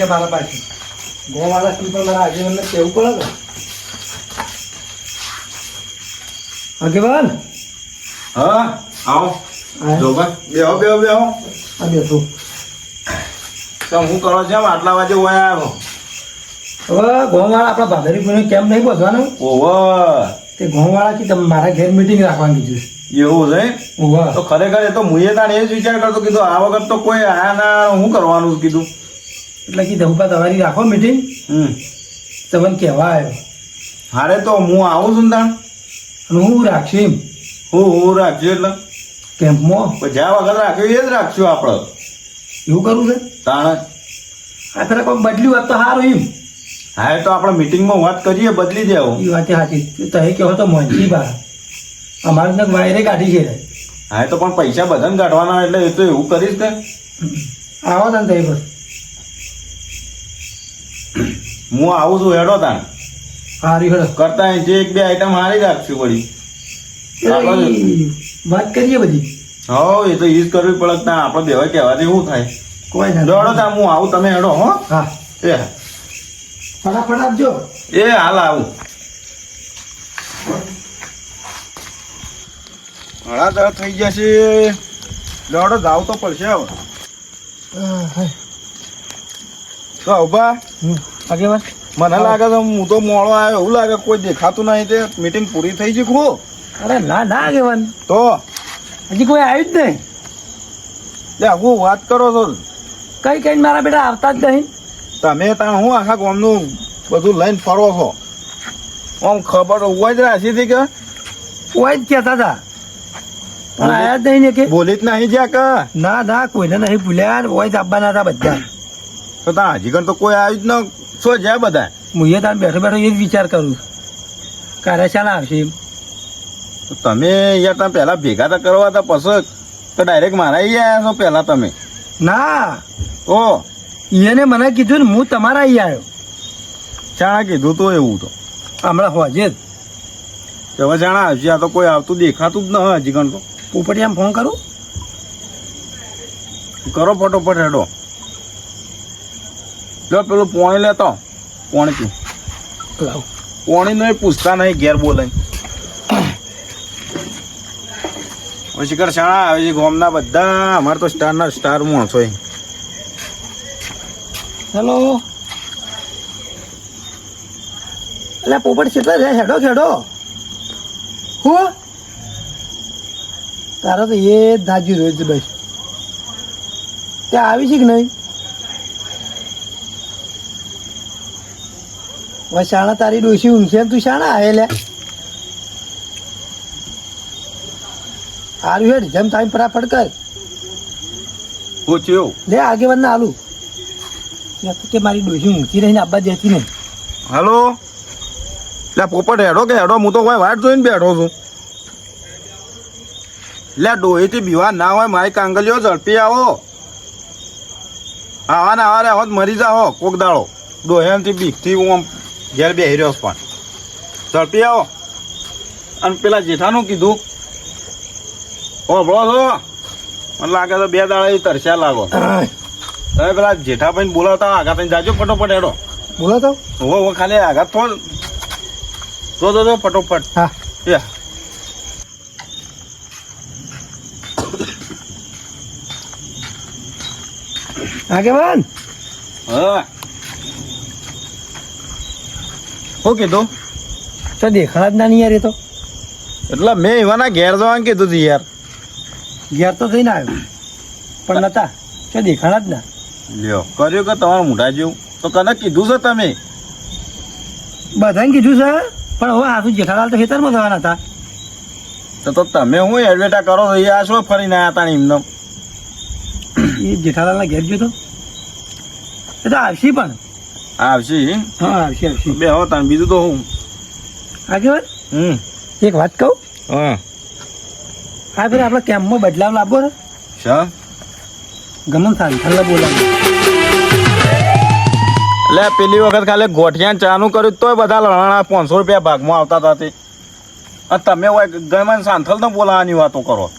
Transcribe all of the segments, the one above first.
છે મારા પાસે ગોવાળા શું પણ મારા આગેવાનને કહેવું પડે ને? આગેવાન? હા આવો. જોગા બેહો બેહો બેહો. આ બેઠો. તો હું કરો છે આટલા વાગે ઓય આવ્યો. હવે ગોવાળા આપણા ભાદરીપુરને કેમ નહીં બધવાનું ઓહો. તે ગોવાળા કે તમે મારા ઘેર મીટિંગ રાખવાની કીધું એવું છે? તો ખરેખર એ તો મુએ તાણ એ જ વિચાર કરતો કીધું આ વખત તો કોઈ આયા ના હું કરવાનું છે કીધું એટલે કે તમારી રાખો મીટિંગ હમ. તમને કહેવા આવ્યો હારે તો હું આવું છું તાણ? અને હું રાખશું એમ. હું હું રાખજો એટલે? કેમ્પમાં જ્યાં વગર રાખ્યું એ જ રાખશું આપણે એવું કરવું છે? તાણ? આ ફેરા કોઈ બદલ્યું હોત તો સારું એમ. હા એ તો આપણે મીટિંગમાં વાત કરીએ બદલી દેવું. એ વાત સાચી. તો એ કહો તો મોંઘી બા અમારે તો વાયરે કાઢી છે. હા એ તો પણ પૈસા બધાને કાઢવાના એટલે એ તો એવું કરીશ ને. આવો તને તઈ પર હું આવું છું હેડો તાણ. હારી હેડો. કરતા જે એક બે આઈટમ હારી રાખશું વળી. વાત કરીએ બધી હો એ તો યુઝ કરવી પડે ત્યાં આપણે બેવા કહેવાથી શું થાય? કોઈ ના દોડો તાણ હું આવું તમે હેડો હો. હા. એ. ફટાફટ આપજો. એ હાલ આવું. ઘણા દર થઈ ગયા છે. દોડો જાવ તો પડશે હવે. તો ઊભા. આગેવાન મને લાગે છે હું તો મોડો આવ્યો એવું લાગે કોઈ દેખાતું નહીં તે મીટિંગ પૂરી થઈ ગઈ ખો અરે ના ના આગેવાન તો? હજી કોઈ આવ્યું જ નહીં. લે હું વાત કરો છો. કઈ કઈ મારા બેટા આવતા જ નહીં. તમે ત્યાં હું આખા ગામનું બધું લઈને ફરો છો? આમ ખબર હોય જ રાખી હતી કે? હોય જ કહેતા હતા. પણ આયા જ નહીં ને કે? બોલી જ નહીં જ્યાં કે? ના ના કોઈને નહીં ભૂલ્યા. હોય જ આવવાના હતા બધા. તો ત્યાં હજી તો કોઈ આવ્યું જ ન શું છે બધા? હું એ તમે બેઠો બેઠો એ જ વિચાર કરું કાર્યશાળા આવશે એમ. તમે યાર તમે પહેલા ભેગા તો કરવા હતા પછી તો ડાયરેક્ટ મારા આવ્યા છો પહેલા તમે. ના. ઓ. એને મને કીધું ને હું તમારા અહીં આવ્યો. ચાણા કીધું તો એવું તો. હમણાં હોજે જ. હવે જાણા આવશે આ તો કોઈ આવતું દેખાતું જ ન હજી કણ તો. પોપટિયામાં ફોન કરું? કરો ફટોફટ હેડો. લો પેલું પોણી લેતો. પોણી પી. લાવ. પોણી નો પૂછતા નહીં ઘેર બોલાય. પછી કર શાણા આવે છે ગોમના બધા. અમારે તો સ્ટારના સ્ટાર માણસો હેલો? એટલે પોપટ કેટલા રે હેડો ખેડો હું? તારો તો એ જ દાજી છે ભાઈ ત્યાં આવી છે કે નહીં? હવે શાણા તારી ડોસી ઊંઘશે તું શાણા? આવે લે. હારું હેડ જેમ ટાઈમ ફટાફટ કર. પૂછ્યું લે આગેવાન ના હાલું કે મારી ડોસી ઊંઘતી રહીને આબા દેતી નહીં હલો? લે પોપટ હેડો કે હેડો? હું તો કોઈ વાટ જોઈને બેઠો છું. લે ડોહીથી બીવા ના હોય મારી કાંગલીઓ ઝડપી આવો. આવા ને આવા રે આવો મરી જાઓ કોક દાળો ડોહેમથી બીકથી હું આમ ઘેર બે છું પણ. ઝડપી આવો. અને પેલા જેઠાનું કીધું ઓભળો છો મને લાગે તો બે દાડા તરસ્યા લાગો. તમે પેલા જેઠાભાઈને બોલાવતા આઘાત થઈને જાજો ફટોફટ હેડો. બોલો તો હોવો હોવો ખાલી આઘાત તો તો તો ફટોફટ. હા. એ. આગેવાન! હા. શું કીધું તો દેખાડા જ ના નહીં યાર એ તો. એટલે મેં એવાના ઘેર જવાનું કીધું હતું યાર. ઘેર તો થઈને આવ્યો. પણ નતા. તો દેખાડા જ ના. લ્યો કર્યું કે તમારું મોઢા જેવું? તો કને કીધું છે તમે? બધાને કીધું છે પણ હવે આખું જેઠાલાલ તો ખેતરમાં જવાના હતા. તો તો તમે હું એડવેટા કરો છો? એ આ શું ફરીને આવ્યા હતા એમને? એ જેઠાલાલના ઘેર ગયો તો. એ તો આવશે પણ. આવશે હા? આવશે આવશે. બે હો તાન બીજું તો હું. આગેવાન હમ. એક વાત કહું? હા. આ ફેર આપણે કેમ્પમાં બદલાવ લાવવો ને. શા? ગમન સાંથાલને બોલાવી. એટલે પેલી વખત ખાલી ગોઠિયા ચાનું કર્યું તોય બધા લણા પાંચસો રૂપિયા ભાગમાં આવતા હતા તે. અને તમે હોય ગમન સાંથલ તો બોલાવાની વાતો કરો.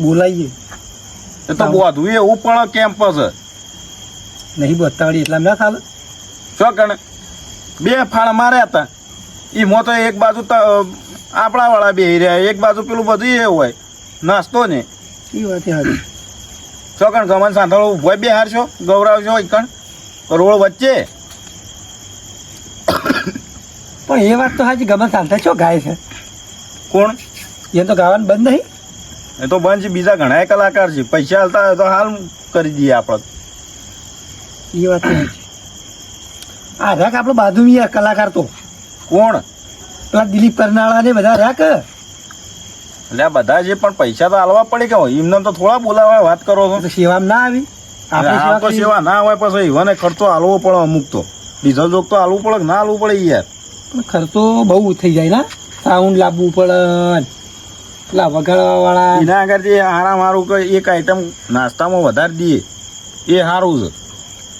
બોલાવીએ એ તો બધું એવું પણ કેમ્પ છે. નહીં બતાવડી એટલા ના ચાલે શું કણે બે ફાળ માર્યા હતા. એ મો તો એક બાજુ આપણાવાળા આપણા વાળા બે રહ્યા એક બાજુ પેલું બધું એ હોય. નાસ્તો ને. એ વાત હતી ચોકણ ગમન સાંધળો ઊભો બે હારશો ગૌરાવશો ગૌરાવ કણ. એકણ રોડ વચ્ચે. પણ એ વાત તો હાજી ગમે શાંતા છો ગાય છે? કોણ? એ તો ગાવાનું બંધ નહીં. એ તો બંધ છે બીજા ઘણા કલાકાર છે. પૈસા હાલતા તો હાલ કરી દઈએ આપણે. એ વાત આ રાખ આપણો બાજુ યાર કલાકાર તો. કોણ? પેલા દિલીપ કરનાળા ને બધા રાખ. એટલે આ બધા જે પણ પૈસા તો હાલવા પડે કે એમને તો થોડા બોલાવા વાત કરો છો. તો સેવામાં ના આવી. આપણે આ તો સેવા ના હોય પછી ઈવાને ખર્ચો હાલવો પડે અમુક તો. ડીઝલ જોગ તો હાલવું પડે ના હાલવું પડે યાર? ખર્ચો બહુ થઈ જાય ના. સાઉન્ડ લાવવું પડે. પેલા વગાડવા વાળા એના આગળ જે હારા મારું કે એક આઈટમ નાસ્તામાં વધારી દઈએ એ સારું છે.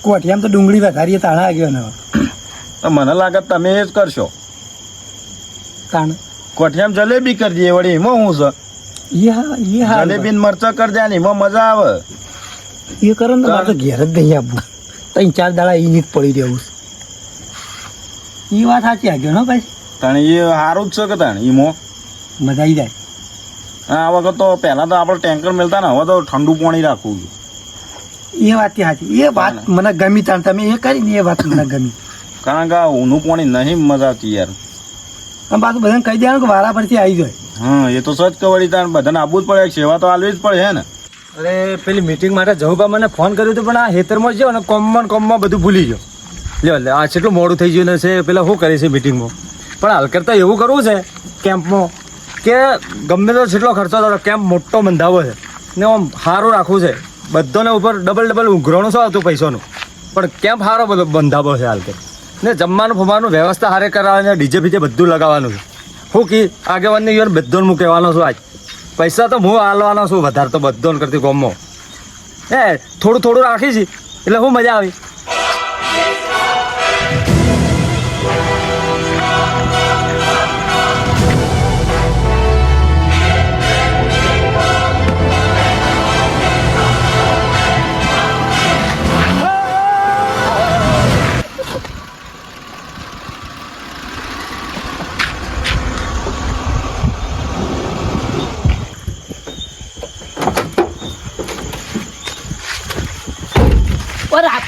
કોઠિયામાં તો ડુંગળી વધારીએ તાણા આવ્યો ને તો મને લાગે તમે એ જ કરશો. તાણ? કોઠિયામાં જલેબી કરી દઈએ વળી એમાં હું છે જલેબી મરચા કરી દે ને એમાં મજા આવે. એ કરો ને મારે તો ઘેર જ નહીં આપવું ત્રણ ચાર દાડા એ જ પડી રહેવું એ વાત સાચી આગળ ને ભાઈ. તણે એ સારું જ છે કે તણે એમાં મજા આવી જાય. આ વખત તો પહેલાં તો આપણે ટેન્કર મળતા ને હવે તો ઠંડુ પાણી રાખવું એ વાત સાચી એ વાત મને ગમી તાણ તમે એ કરી ને એ વાત મને ગમી. કારણ કે આ ઊનું પાણી નહીં મજા આવતી યાર. આમ પાછું બધાને કહી દેવાનું કે વારા પરથી આવી જાય. હા એ તો સચ કવડી તાણ બધાને આવવું જ પડે સેવા તો આલવી જ પડે હે ને? અરે પેલી મીટિંગ માટે જવું મને ફોન કર્યો હતો પણ આ હેતરમાં જ અને કોમમાં કોમમાં બધું ભૂલી ગયો લ્યો લે આ કેટલું મોડું થઈ ગયું ને છે પેલા શું કરે છે મીટિંગમાં પણ હાલ કરતાં એવું કરવું છે કેમ્પમાં કે ગમે તો જેટલો ખર્ચો થતો કેમ્પ મોટો બંધાવો છે. ને આમ સારું રાખવું છે. બધાને ઉપર ડબલ ડબલ ઉઘરાણું શું આવતું પૈસાનું? પણ કેમ્પ સારો બધો બંધાવો છે હાલ કે? ને જમવાનું ફમવાનું વ્યવસ્થા હારે કરાવવાની ડીજે બીજે બધું લગાવવાનું છે. હું કી આગેવાનની યોર બધોને હું કહેવાનો છું આજ. પૈસા તો હું હાલવાનો છું, વધારે તો બધોને કરતી ગોમો હે થોડું થોડું રાખી છે, એટલે હું મજા આવી.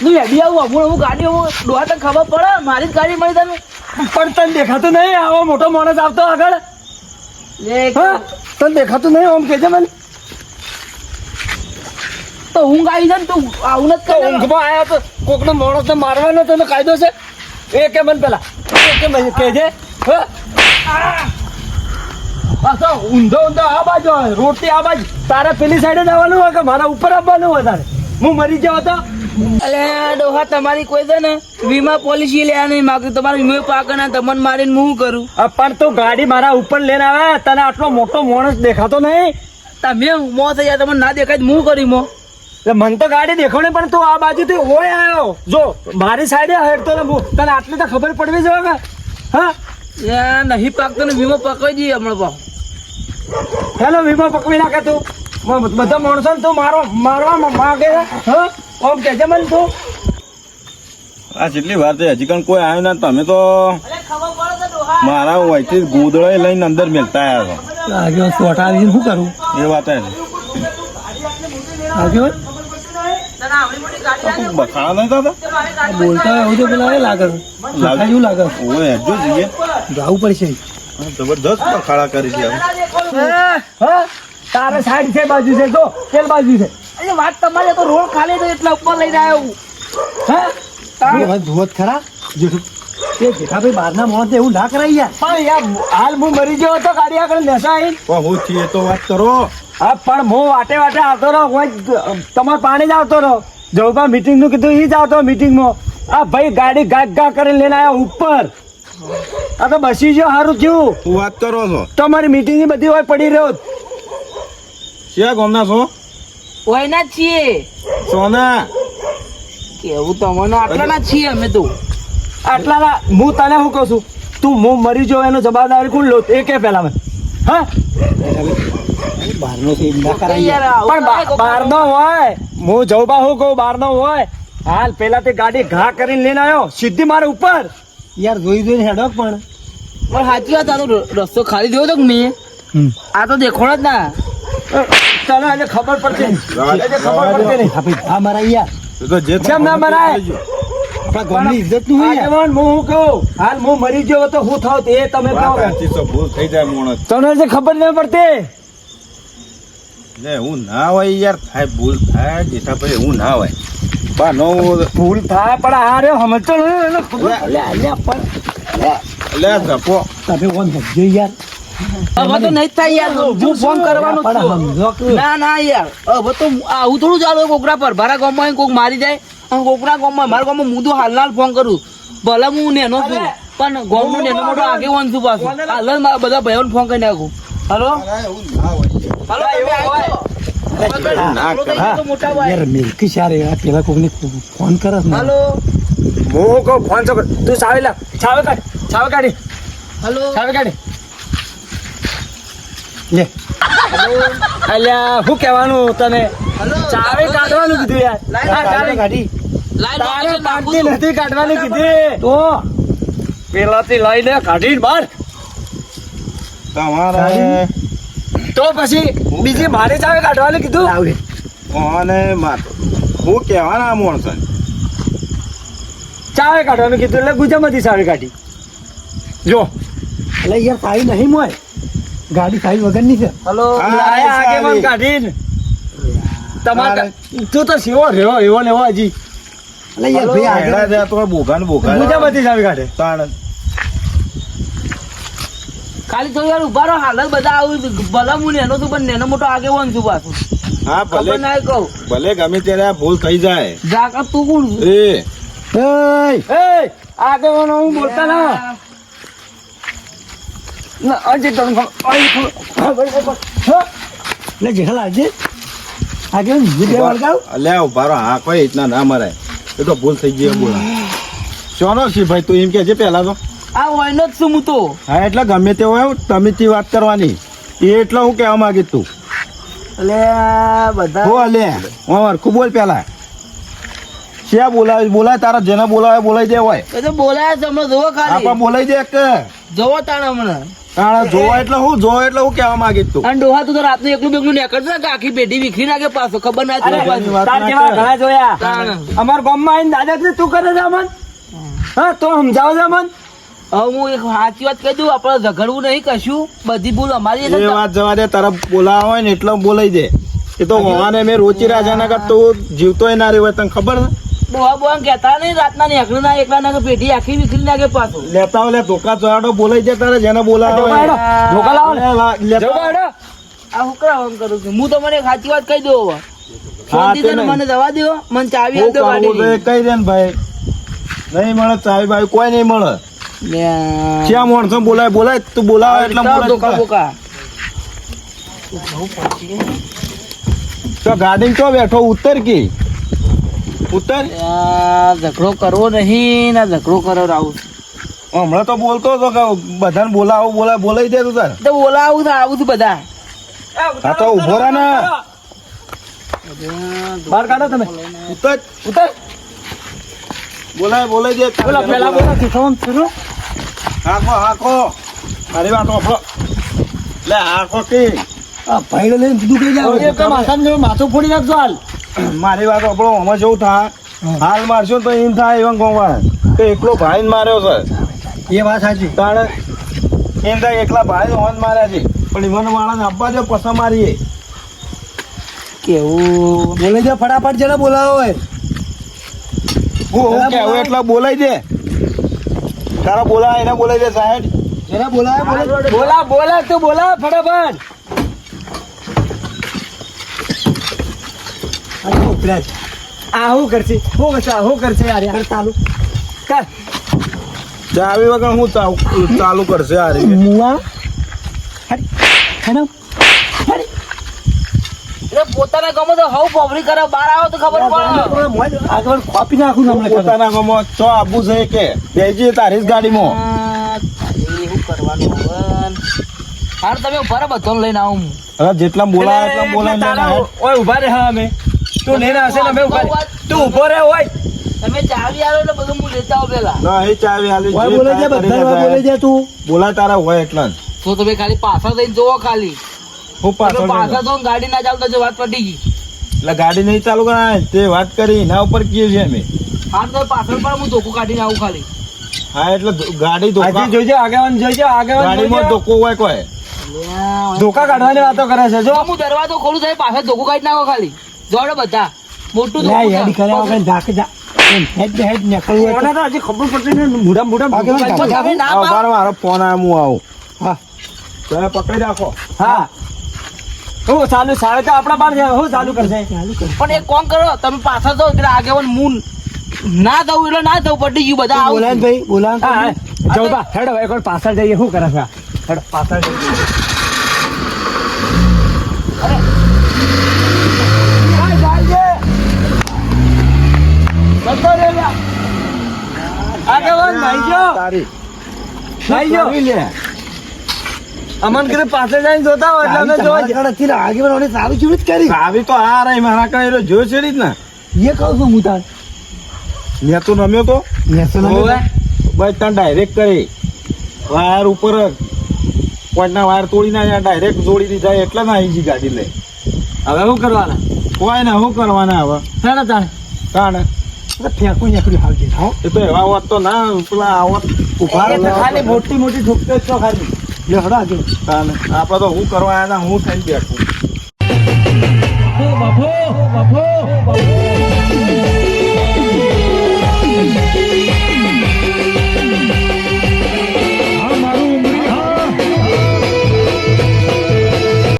પણ એબી આવું અમુક અમુક ગાડી ડોહા તને ખબર પડે? મારી જ ગાડી મળી તને. પણ તને દેખાતું નહીં આવો મોટો માણસ આવતો આગળ. તને દેખાતું નહીં આમ કેજે મને. તો ઊંઘ આવી જાય ને તું આવું જ તો કરે ઊંઘમાં આવ્યા તો કોકનો માણસ ને મારવાનો તને કાયદો છે? એ કે મને પેલા એ કે મને કેજે હા. પાછો ઊંધો ઊંધો આ બાજુ આવે રોટી આ બાજુ. તારે પેલી સાઈડે જવાનું હોય કે મારા ઉપર આવવાનું તારે હું મરી જાવ તો? અલે ડોહા તમારી કોઈ છે ને વીમા પોલિસી લેવા નહીં માંગતું. તમારો વીમો પાક ના તમને મારીને હું કરું? પણ તું ગાડી મારા ઉપર લઈને આવે તને આટલો મોટો માણસ દેખાતો નહીં. તમે મો થઈ જાય તમને ના દેખાય હું કરી મો. એટલે મને તો ગાડી દેખો ને પણ તું આ બાજુથી ઓય આવ્યો જો મારી સાઈડે હેડતો ને હું તને આટલી તો ખબર પડવી જોઈએ કે હા? નહીં પાકતો ને વીમો પકવી જઈએ હમણાં પણ હેલો વીમો પકવી નાખે તું. બધા માણસો તું મારો મારવા માગે છે હા ઓમ કહેજે મને તું? આ જેટલી વાર છે હજી કણ કોઈ આવ્યો ના તમે તો છે મારા વયથી ગોદડે લઈને અંદર મેલતા આવ્યા આગળ સોટા આવીને શું કરું? એ વાત છે આગળ તને આવડી મોટી ગાડી કોક બખાડા નહીં બોલતા એવું તો પેલા એ લાગે છે. લાગે. છે. ઓય હેજો જઈએ. જવું પડશે. જબરદસ્ત બખાડા કરી છે. તારે સાઈડ છે બાજુ છે જો પેલ બાજુ છે. અરે વાત તમારે તો રોડ ખાલી તો એટલા ઉપર લઈને આવ્યો હું. હા? ધોત ખરા? એ જેઠાભાઈ બહારના માણસ એવું ના કરાય યાર. પણ યાર હાલ હું મરી ગયો હતો ગાડી આગળ નેસા આવી હું છીએ તો વાત કરો. હા પણ હું વાટે વાટે આવતો રહો હું તમારે પાણી જ આવતો રહો. જવબા મીટિંગનું કીધું એ જ આવતો મીટિંગમાં આ ભાઈ ગાડી ગા ગા કરીને લઈને આવ્યા ઉપર. આ તો બસી ગયો સારું થયું. વાત કરો છો. તમારી મીટિંગની બધી હોય પડી રહ્યો ક્યાં ગોમના છો? કોઈના જ છીએ. સોના. કેવું તમને આટલા ના છીએ અમે તો. આટલા ના હું તને શું કહું છું? તું હું મરી જો એનો જવાબદારી કોણ લો? એ કે પેલા મેં હા? બહારનો પણ હોય. હું જવબા હું કહું બહારનો હોય. હાલ પેલા તે ગાડી ઘા કરીને લઈને આવ્યો. સીધી મારા ઉપર. યાર જોઈ જોઈને હેડો પણ. પણ સાચી વાત ર- રસ્તો ખાલી જોયો તો કે મેં આ તો દેખોણ જ ના. તને એને ખબર પડતી. નહીં. એને ખબર પડતી નહીં. હા આ મારા યાર તો જે કેમ ના મરાય? આપણા ગામની ઇજ્જતનું. યાર આગેવાન, હું કહું? હાલ હું મરી ગયો તો હું થાવ? એ તમે કહો. ભૂલ થઈ જાય મોણસ. તને જે ખબર ન પડતી? લે હું ના હોય યાર થાય ભૂલ થાય જેઠા ભાઈ હું ના હોય. બા નો ભૂલ થાય પણ આ રે સમજતો લે. લે પણ. લે ધપો તમે ઓન સમજો યાર. હવે તો નહીં થાય યાર. હું ફોન કરવાનો ના ના યાર. હવે તો આવું થોડું ચાલે કોકરા પર. મારા ગામમાં કોક મારી જાય. અને કોકરા ગામમાં મારા ગામમાં હું તો ફોન કરું. ભલે હું નેનો છું પણ ગામનો નેનો મોટો આગેવાન છું પાછું. હાલ મારા બધા ભાઈઓને ફોન કરી નાખું. હલો? હલો કર. ફોન કરસ ને હલો હું કહું ફોન તું સાવે લા. છાવે કાઢ છાવે કાઢી. હલો. છાવે કાઢી. લે. અલ્યા શું કહેવાનું તને? ચાવે કાઢવાનું કીધું યાર. હા, કાઢી. તારે નાખું નથી કાઢવાની કીધી. તો પેલાથી લઈને કાઢીને બહાર તમારે તો પછી બીજી મારે ચાવે કાઢવાનું કીધું? આવે કોને માર? હું કહેવાના મોણસ ચાવે કાઢવાનું કીધું એટલે ગુજામાંથી ચાવે કાઢી. જો. એટલે યાર સાઈ નહીં મોય. ગાડી સાઈ વગરની છે. હલો લાયા. આગેવાન કાઢીને. તમારે તું તો સેવો રહ્યો એવો લેવો હજી. એટલે યાર ભાઈ આગળ જાય તો બોગા ને બોગા ગુજામાંથી ચાવે કાઢે. તાણ. ખાલી થોડી વાર ઊભા રહો હાલત બધા આવું ભલે હું નેનો છું પણ નેનો મોટો આગેવાન છું પાછું. હા ભલે ના કહું. ભલે ગમે ત્યારે આ ભૂલ થઈ જાય. જાકા તું કોણ છું? એ. એય એ આગેવાનો હું બોલતા ના. ના, ખબર. હા? એટલે જેઠાલાલ છે બીજી બે વળગાવ અલ્યા ઊભા હા કોઈ રીતના ના મરાય. એ તો ભૂલ થઈ ગઈ બોલા. શોનો છે ભાઈ તું એમ કે છે પેલા તો? આ વાયનો જ શું હું તો. હા એટલે ગમે તે હોય તમે તે વાત કરવાની. એ એટલે હું કહેવા માંગી તું. આ બધા હો લે ખૂબ બોલ પેલા શ્યા બોલાવે બોલાય તારા જેને બોલાવે બોલાઈ દે હોય. બોલાય તો બોલાયા છે હમણાં જોવો ખાલી. બોલાઈ દે કે જોવો તાણ હમણાં. તાણા જોવા એટલે હું જોવા એટલે હું કેવા માંગી તું. અને ડોહા તું તો રાતનું એકલું બેકલું નીકળશે ને આખી પેઢી વિખરી નાખે પાછો ખબર ના તાર ના જેવા ઘણા જોયા. ગામમાં આવીને દાદાજી તું કરે છે અમન? હા તો સમજાવો છે અમન? હવે હું એક સાચી વાત કહી દઉં આપણે ઝઘડવું નહીં કશું. બધી ભૂલ અમારી એ વાત જવા દે તરફ બોલાવા હોય ને એટલે બોલાઈ દે. એ તો હોવાને મેં રોચી રાજા ના તો જીવતોય ના રહ્યો હોય તને ખબર છે? કહેતા નહીં રાતના નીકળી ના એકલા નાખે પેઢી આખી વિખરી નાખે પાછું. લેતા લે ધોકા ચોરાડો બોલાઈ દે તારે જેને બોલાવા ધોકા હોય. હેડો. ધોકા લાવો ને. લે, લા- લેતા આ હું આમ કરું છું? હું તમને એક સાચી વાત કહી દઉં હવે. શાંતિ તે નહીં. મને જવા દો મને ચાવી આપજો કરવું તો ગાડીની. એ કહી દે ને ભાઈ. નહીં મળે ચાવી ભાઈ કોઈ નહીં મળે. ક્યાં માણસો બોલાય બોલાય તું બોલાવે એટલે ધોકા બોકા. તો ગાડી ચો બેઠો? ઉત્તર કી ઉત્તર આ ઝઘડો કરવો નહીં ના ઝઘડો કરો રાહુલ. હમણાં તો બોલતો હતો કે બધાને બોલાવો બોલા બોલાઈ દે તું તાર. તો બોલાવું તો આવું છું બધા. હા તો ઊભો રહે ને. બહાર કાઢો તમે. ઉતર ઉતર બોલાય બોલાઈ દે. પેલા પેલા બોલો શીખવાનું શરૂ. હાકો હાકો. મારી વાત ઓફળો લે હાકો કે. આ ભાઈ લઈને કઈ જાવ તો જેવું માથું ફોડી નાખજો હાલ. મારી વાત આપણો આમાં જેવું થાય હાલ મારશો તો એમ થાય એવા ગોવા કે એકલો ભાઈ માર્યો છે. એ વાત સાચી. કારણ એમ થાય એકલા ભાઈ હોન માર્યા છે. પણ ઈવન વાળાને આપવા દે પસા મારીએ. કેવું? બોલે છે ફટાફટ જરા બોલાવો હોય હું કેવું એટલા બોલાય છે દે. તારા બોલાય એને બોલાય છે સાહેબ. જરા બોલાવે બોલે. બોલા બોલા તું બોલા ફટાફટ. આ તો ઉપડ્યા છે. આ શું કરશે. શું કરશે આ શું કરશે યાર યાર. ચાલુ. કર. ચાવી વગર હું ચાલુ કરશે રીતે. મુવા. હરી. હેડો. હરી. એટલે પોતાના ગામમાં તો હવ પોવરી કરે. બહાર આવો તો ખબર પડે. મોજ. આગળ ખોપી નાખું તમને. પોતાના ગામમાં ચો આપવું છે કે? બેજી તારી જ ગાડીમાં એવું કરવાનું હાર તમે ઊભા રહો લઈને આવું. હવે જેટલા બોલાય એટલા બોલાય ઓય ઊભા રહે હા અમે. તું લઈને આવશે ને મેં ઊભા તું ઊભો રહે હોય. તમે ચાવી આલો એટલે બધું હું લેતા આવું પેલા ના એ ચાવી આલી બોલે છે બધા બોલે છે તું. બોલા તારા હોય એટલા તો તમે ખાલી પાછળ થઈને જોવો ખાલી. હું પાછળ પાછળ તો ગાડી ના ચાલતા જો વાત પટી ગઈ. એટલે ગાડી નહીં ચાલુ કરાય તે વાત કરી એના ઉપર કીએ છે અમે હા તો પાછળ પણ હું ધોકું કાઢીને આવું ખાલી. હા એટલે ગાડી ધોકા જોઈજો આગેવાન જોઈજે આગેવાન ગાડીમાં ધોકો હોય કોઈ. ધોકા કાઢવાની વાતો કરે છે જો. જો હું દરવાજો ખોલું થાય પાછળ ધોકું કાઢી નાખો ખાલી. જોડે બધા. મોટું ધોકું છે. કર્યા વગર ઝાક જા હેડ હેડ નીકળવું હોય કોને તો હજી ખબર પડતી ને. તમે ના બાર મારો ફોન આ હું આવું. હા. તમે પકડી રાખો. હા. હું ચાલુ સાવે તો આપણા બાર છે હું ચાલુ કરશે પણ એક કોમ કરો તમે પાછળ જાઓ એટલે આગેવાન મૂન ના દઉં એટલે ના દઉં પડી ગયું બધા બોલાન ભાઈ બોલાન બા હેડો એક પાછળ જઈએ શું કરે છે? હેડો પાછળ જઈએ. આગેવાન ભાઈ જો. ભાઈ જો. અમન કીધું પાછળ જઈને જોતા હોય એટલે અમે જોવા તમારા કણ હતી ને સારું ચીવડ કરી? આવી તો આ રહી મારા કઈ જોયો છે ને એ કહું છું હું તાર. મેં તો નમ્યો તો. મેં તો નમ્યો બસ તને ડાયરેક્ટ કરી. વાયર ઉપર કોઈના વાયર તોડી ના ડાયરેક્ટ જોડી દીધા એટલે ના આવી ગાડી લે હવે શું કરવાના? કોઈ ને શું કરવાના હવે. તાણે તાણે. તાણે. ફેંકું નીકળ્યું હાલ દે હો એ તો એવા વાત તો ના પેલા આવત ઊભા ખાલી મોટી મોટી ઠોકતો જ છો ખાલી. લે હડો આગળ. તાણે આપડે તો હું કરવા આવ્યા હું થઈને બેઠું. બાપુ બાપુ.